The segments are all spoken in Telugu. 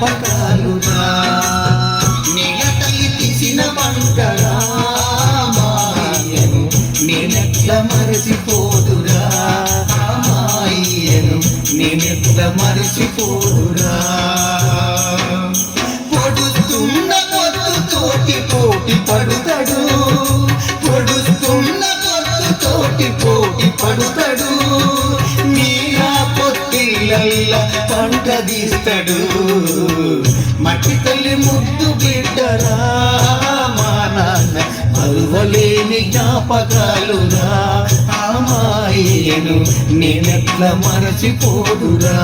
జ్ఞాపకాలురా నేల తీసిన వంటరా నేనెట్ల మరచిపోదురా. మాయను నేనెట్ల మరచిపోదురా. పొడుస్తున్న పొద్దుతోటి పోటీ పడుతాడు. పొడుస్తున్న పొద్దుతోటి పోటీ పడుతాడు. నీలా పొత్తిళ్ళ అంటదీస్తాడు మట్టి తల్లి ముద్దు బిడ్డరా మా నాన్న మరువలేని జ్ఞాపకాలురా. ఆ మాయను నేనెట్లా మరచిపోదురా?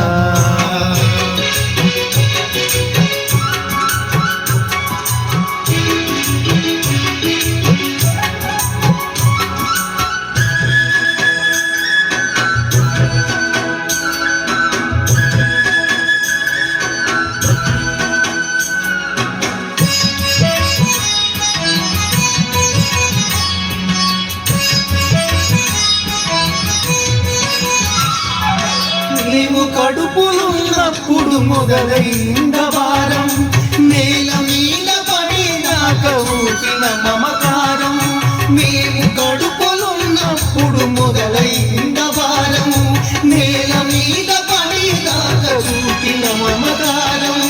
నీవు కడుపులున్నప్పుడు మొదలైంద వారం నేల మీద పడినాక ఊపిన మమకారం. మేము కడుపులున్నప్పుడు మొదలైంద వారం నేల మీద పడినాక చూపిన మమకారం.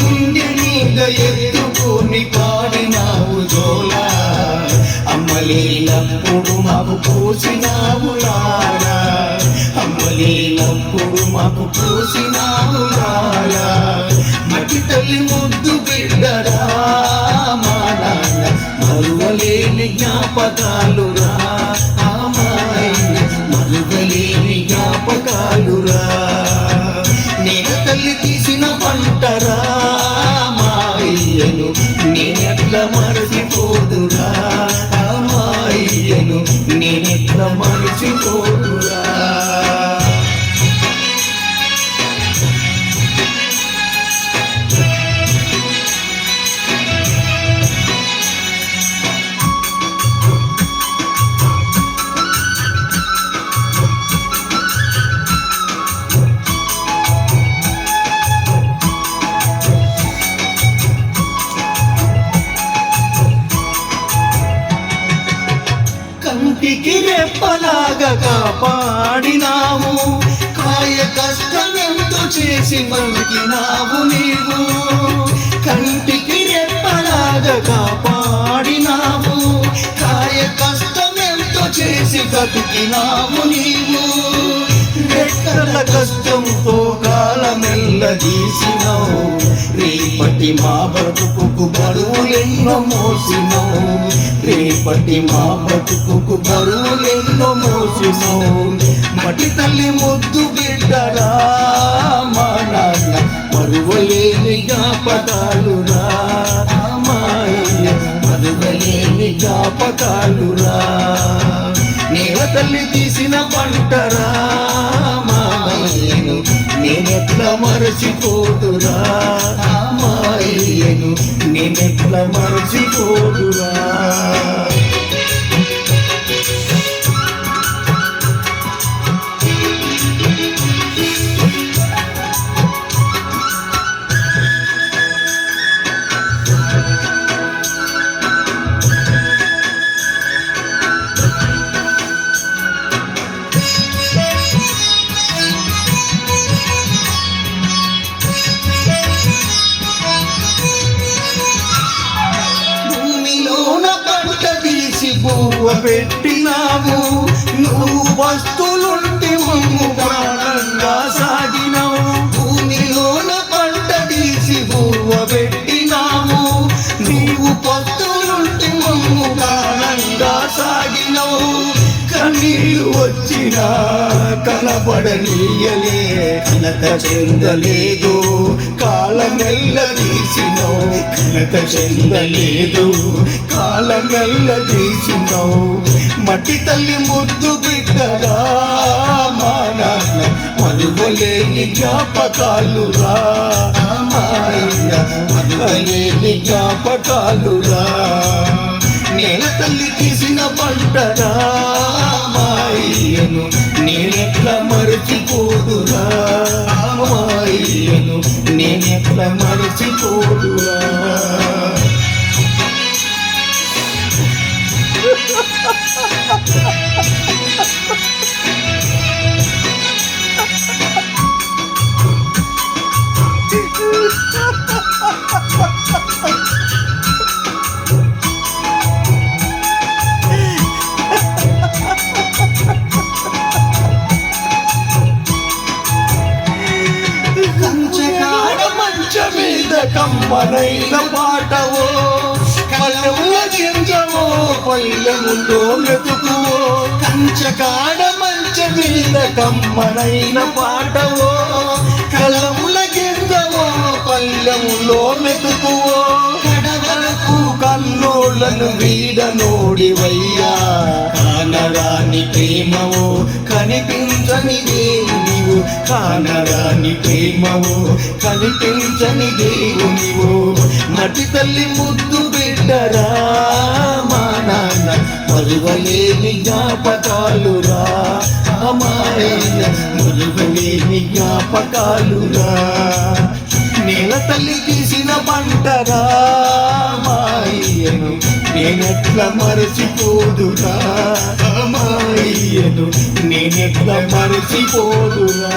గుండె మీద ఎత్తుకొని పాడినావు జోలా. అమ్మలేనప్పుడు మాకు పోసినావు నారా అమ్మలేనప్పుడు మాకు పోసినావు లారా మట్టి తల్లి ముద్దు బిడ్డ కాపాడినావు కాయ కష్టమెంతో చేసి మలికినావు నీవు. కంటికి రెప్పలాగా కాపాడినావు. కాయ కష్టమెంతో చేసి బతికినావు నీవు. రెక్కల కష్టంతో మెల్లదీసినావు రేపటి మా బ్రతుకు బరువులెన్నో మోసినావు. రేపటి మా బ్రతుకు బరువులెన్నో మోసినావు. మటి తల్లి ముద్దు బిడ్డరా మా నాన్న మరువలేని జ్ఞాపకాలురా. మాయ మరువలేని జ్ఞాపకాలురా. నేల తల్లి తీసిన పంటరా మాయను నేనెట్లా మరచిపోదురా? మాయను నేనెట్లా మరచిపోదురా? భూమిలోన పంట వీసి పువ్వ పెట్టినావు. నువ్వు వస్తులుంటి మమ్ము ప్రాణంగా సాగినావు. భూమిలోన పంట వీసి పువ్వ పెట్టి నీరు వచ్చినా కనబడనీయలే. కనక చెందలేదు కాలమెల్ల తీసినావు. కనత చెందలేదు కాలమెల్ల తీసినావు. మట్టి తల్లి ముద్దు బిడ్డగా మా నాన్న మరువలేని జ్ఞాపకాలురా. మాయ మరువలేని జ్ఞాపకాలురా. నేల తల్లి తీసిన పంటరా. నేనెట్లా మరచిపోదురా? మాయను నేనెట్లా మరచిపోదురా? కంచకాడ కమ్మనైన పాటవో కలముల గింజవో పల్లెములో మెతుకువో కంచకాడ మంచ మీద కమ్మనైన పాటవో కళ్ళముల గింజవో పల్లెములో మెతుకువో కడవరకు కల్లోళ్ళను వీడ నోడివయ్యా. కానరాని ప్రేమవో కనిపించనిదే కానరాని ప్రేమవో కనిపించని దేవునివు. మట్టి తల్లి ముద్దు బిడ్డరా మా నాన్న మరువలేని జ్ఞాపకాలురా. అమాయన మరువలేని జ్ఞాపకాలురా. నేల తల్లి తీసిన పంటరా మాయను నేనెట్లా మరచిపోదురా? మాయను నేనెట్లా మరచిపోదురా?